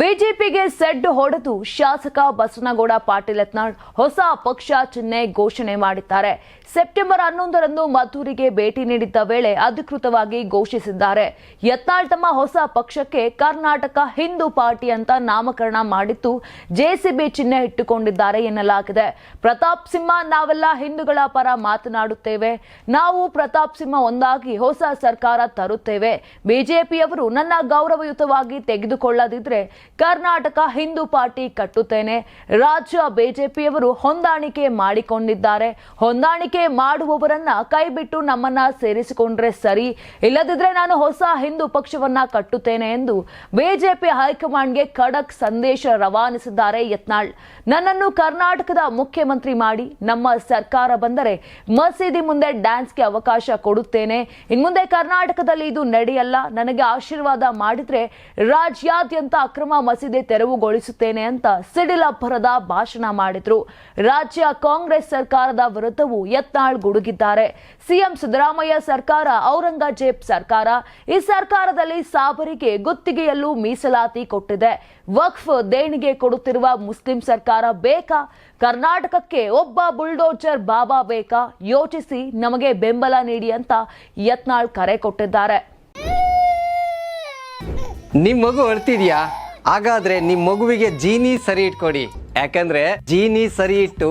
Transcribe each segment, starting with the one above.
ಬಿಜೆಪಿಗೆ ಸೆಡ್ ಹೊಡೆದು ಶಾಸಕ ಬಸನಗೌಡ ಪಾಟೀಲ್ ಯತ್ನಾಳ್ ಹೊಸ ಪಕ್ಷ ಚಿಹ್ನೆ ಘೋಷಣೆ ಮಾಡಿದ್ದಾರೆ. ಸೆಪ್ಟೆಂಬರ್ ಹನ್ನೊಂದರಂದು ಮದ್ದೂರಿಗೆ ಭೇಟಿ ನೀಡಿದ್ದ ವೇಳೆ ಅಧಿಕೃತವಾಗಿ ಘೋಷಿಸಿದ್ದಾರೆ. ಯತ್ನಾಳ್ ತಮ್ಮ ಹೊಸ ಪಕ್ಷಕ್ಕೆ ಕರ್ನಾಟಕ ಹಿಂದೂ ಪಾರ್ಟಿ ಅಂತ ನಾಮಕರಣ ಮಾಡಿದ್ದು ಜೆಸಿಬಿ ಚಿಹ್ನೆ ಇಟ್ಟುಕೊಂಡಿದ್ದಾರೆ ಎನ್ನಲಾಗಿದೆ. ಪ್ರತಾಪ್ ಸಿಂಹ, ನಾವೆಲ್ಲ ಹಿಂದೂಗಳ ಪರ ಮಾತನಾಡುತ್ತೇವೆ. ನಾವು ಪ್ರತಾಪ್ ಸಿಂಹ ಒಂದಾಗಿ ಹೊಸ ಸರ್ಕಾರ ತರುತ್ತೇವೆ. ಬಿಜೆಪಿಯವರು ನನ್ನ ಗೌರವಯುತವಾಗಿ ತೆಗೆದುಕೊಳ್ಳದಿದ್ರೆ ಕರ್ನಾಟಕ ಹಿಂದೂ ಪಾರ್ಟಿ ಕಟ್ಟುತ್ತೇನೆ. ರಾಜ್ಯ ಬಿಜೆಪಿಯವರು ಹೊಂದಾಣಿಕೆ ಮಾಡಿಕೊಂಡಿದ್ದಾರೆ. ಹೊಂದಾಣಿಕೆ ಮಾಡುವವರನ್ನ ಕೈಬಿಟ್ಟು ನಮ್ಮನ್ನ ಸೇರಿಸಿಕೊಂಡ್ರೆ ಸರಿ. ಇಲ್ಲದಿದ್ರೆ ನಾನು ಹೊಸ ಹಿಂದೂ ಪಕ್ಷವನ್ನ ಕಟ್ಟುತ್ತೇನೆ ಎಂದು ಬಿಜೆಪಿ ಹೈಕಮಾಂಡ್ಗೆ ಖಡಕ್ ಸಂದೇಶ ರವಾನಿಸಿದ್ದಾರೆ ಯತ್ನಾಳ್. ನನ್ನನ್ನು ಕರ್ನಾಟಕದ ಮುಖ್ಯಮಂತ್ರಿ ಮಾಡಿ ನಮ್ಮ ಸರ್ಕಾರ ಬಂದರೆ ಮಸೀದಿ ಮುಂದೆ ಡ್ಯಾನ್ಸ್ಗೆ ಅವಕಾಶ ಕೊಡುತ್ತೇನೆ. ಇನ್ಮುಂದೆ ಕರ್ನಾಟಕದಲ್ಲಿ ಇದು ನಡೆಯಲ್ಲ. ನನಗೆ ಆಶೀರ್ವಾದ ಮಾಡಿದ್ರೆ ರಾಜ್ಯಾದ್ಯಂತ ಅಕ್ರಮ ಮಸೀದಿ ತೆರವುಗೊಳಿಸುತ್ತೇನೆ ಅಂತ ಸಿಡಿಲಬ್ಬರದ ಭಾಷಣ ಮಾಡಿದ್ರು. ರಾಜ್ಯ ಕಾಂಗ್ರೆಸ್ ಸರ್ಕಾರದ ವಿರುದ್ಧವೂ ಯತ್ನಾಳ್ ಗುಡುಗಿದ್ದಾರೆ. ಸಿಎಂ ಸಿದ್ದರಾಮಯ್ಯ ಸರ್ಕಾರ, ಔರಂಗಜೇಬ್ ಸರ್ಕಾರ, ಈ ಸರ್ಕಾರದಲ್ಲಿ ಸಾಬರಿಗೆ ಗುತ್ತಿಗೆಯಲ್ಲೂ ಮೀಸಲಾತಿ ಕೊಟ್ಟಿದೆ. ವಕ್ಫ್ ದೇಣಿಗೆ ಕೊಡುತ್ತಿರುವ ಮುಸ್ಲಿಂ ಸರ್ಕಾರ ಬೇಕಾ? ಕರ್ನಾಟಕಕ್ಕೆ ಒಬ್ಬ ಬುಲ್ಡೋಜರ್ ಬಾಬಾ ಬೇಕಾ? ಯೋಚಿಸಿ ನಮಗೆ ಬೆಂಬಲ ನೀಡಿ ಅಂತ ಯತ್ನಾಳ್ ಕರೆ ಕೊಟ್ಟಿದ್ದಾರೆ. ನಿಮ್ಮ ಮಗು ಅಳ್ತಿದ್ಯಾ ಹಾಗಾದ್ರೆ ನಿಮ್ಮ ಮಗುವಿಗೆ ಜೀನಿ ಸರಿ ಇಟ್ಕೊಡಿ. ಯಾಕಂದ್ರೆ ಜೀನಿ ಸರಿ ಇಟ್ಟು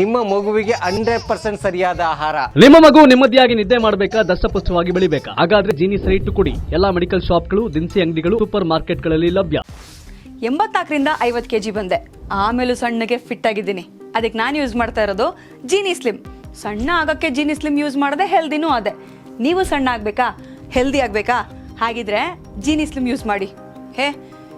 ನಿಮ್ಮ ಮಗುವಿಗೆ ಹಂಡ್ರೆಡ್ ಪರ್ಸೆಂಟ್ ಸರಿಯಾದ ಆಹಾರ. ನಿಮ್ಮ ಮಗು ನೆಮ್ಮದಿಯಾಗಿ ನಿದ್ದೆ ಮಾಡಬೇಕಾ ದಷ್ಟಪುಷ್ಟವಾಗಿ ಬೆಳಿಬೇಕಾ? ಹಾಗಾದ್ರೆ ಜೀನಿ ಸರಿ ಇಟ್ಟು ಕೊಡಿ. ಎಲ್ಲಾ ಮೆಡಿಕಲ್ ಶಾಪ್ಗಳು ದಿನಸಿ ಅಂಗಡಿಗಳು ಸೂಪರ್ ಮಾರ್ಕೆಟ್ಗಳಲ್ಲಿ ಲಭ್ಯ. ಎಂಬತ್ತಾಕರಿಂದ ಐವತ್ತು ಕೆ ಜಿ ಬಂದೆ. ಆಮೇಲೂ ಸಣ್ಣಗೆ ಫಿಟ್ ಆಗಿದ್ದೀನಿ. ಅದಕ್ಕೆ ನಾನು ಯೂಸ್ ಮಾಡ್ತಾ ಇರೋದು ಜೀನಿ ಸ್ಲಿಮ್ ಸಣ್ಣ ಆಗೋಕ್ಕೆ ಜೀನಿ ಸ್ಲಿಮ್ ಯೂಸ್ ಮಾಡದೆ ಹೆಲ್ದಿನೂ ಅದೇ. ನೀವು ಸಣ್ಣ ಆಗಬೇಕಾ? ಹೆಲ್ದಿ ಆಗಬೇಕಾ? ಹಾಗಿದ್ರೆ ಜೀನಿ ಸ್ಲಿಮ್ ಯೂಸ್ ಮಾಡಿ. ಹೇ